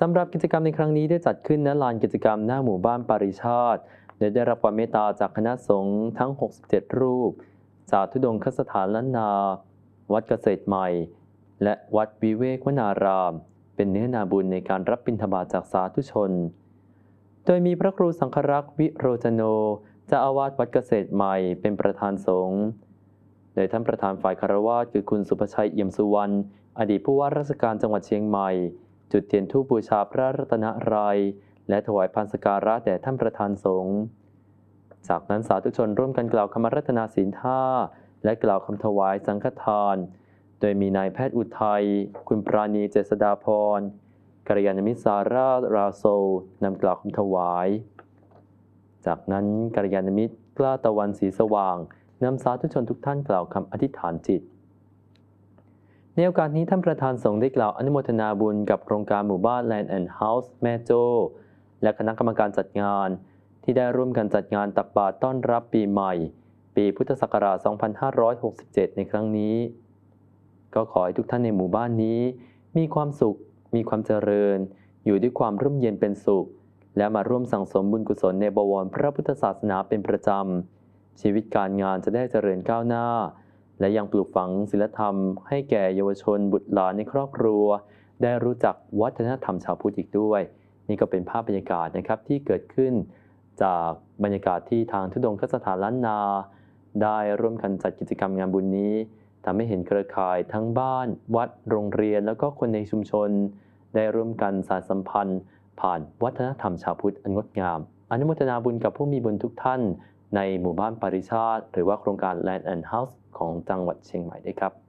สำหรับกิจกรรมในครั้งนี้ได้จัดขึ้นณลานกิจกรรมหน้าหมู่บ้านปาริชาติโดยได้รับความเมตตาจากคณะสงฆ์ทั้ง 67 รูป จากทุดงคสถานล้านนา วัดเกษตรใหม่ และวัดวิเวกวนาราม เป็นเนื้อนาบุญในการรับบิณฑบาตจากสาธุชน โดยมีพระครูสังฆรักษ์วิโรจโนเจ้าอาวาสวัดเกษตรใหม่เป็นประธานสงฆ์โดยท่านประธานฝ่ายคารวะคือคุณสุภชัยเอี่ยมสุวรรณ อดีตผู้ว่าราชการจังหวัดเชียงใหม่ จุดเทียนธูปบูชาพระรัตนตรัยและถวายพันสการะแด่ท่านประธานสงฆ์จากนั้นสาธุชนร่วมกันกล่าวคำรัตนาศีลห้าและกล่าวคำถวายสังฆทาน โดยมีนายแพทย์อุทัย คุณปราณีเจษดาพรกัลยาณมิตรสาราราโซนำกล่าวคำถวาย จากนั้นกัลยาณมิตรกล้าตะวันสีสว่างนำสาธุชนทุกท่านกล่าวคำอธิษฐานจิต ในโอกาสนี้ท่านประธานสงฆ์ได้กล่าวอนุโมทนาบุญกับโครงการหมู่บ้าน Land and House แม่โจ้และคณะกรรมการจัดงาน ที่ได้ร่วมกันจัดงานตักบาตรต้อนรับปีใหม่ ปีพุทธศักราช 2567 ในครั้งนี้ ก็ขอให้ทุกท่านในหมู่บ้านนี้ มีความสุข มีความเจริญ อยู่ด้วยความร่มเย็นเป็นสุข และมาร่วมสั่งสมบุญกุศลในบวรพระพุทธศาสนาเป็นประจำชีวิตการงานจะได้เจริญก้าวหน้า และยังปลูกฝังศีลธรรมให้แก่เยาวชนบุตรหลานในครอบครัว ได้รู้จักวัฒนธรรมชาวพุทธอีกด้วย นี่ก็เป็นภาพบรรยากาศนะครับที่เกิดขึ้น จากบรรยากาศที่ทางทุดงคสถานล้านนา ได้ร่วมกันจัดกิจกรรมงานบุญนี้ทำให้เห็นเครือข่ายทั้งบ้าน วัดโรงเรียนแล้วก็คนในชุมชน ได้ร่วมกันสานสัมพันธ์ ผ่านวัฒนธรรมชาวพุทธอันงดงาม อนุโมทนาบุญกับผู้มีบุญทุกท่าน ในหมู่บ้านปาริชาติ หรือว่าโครงการ Land and House ของจังหวัดเชียงใหม่ด้วยครับ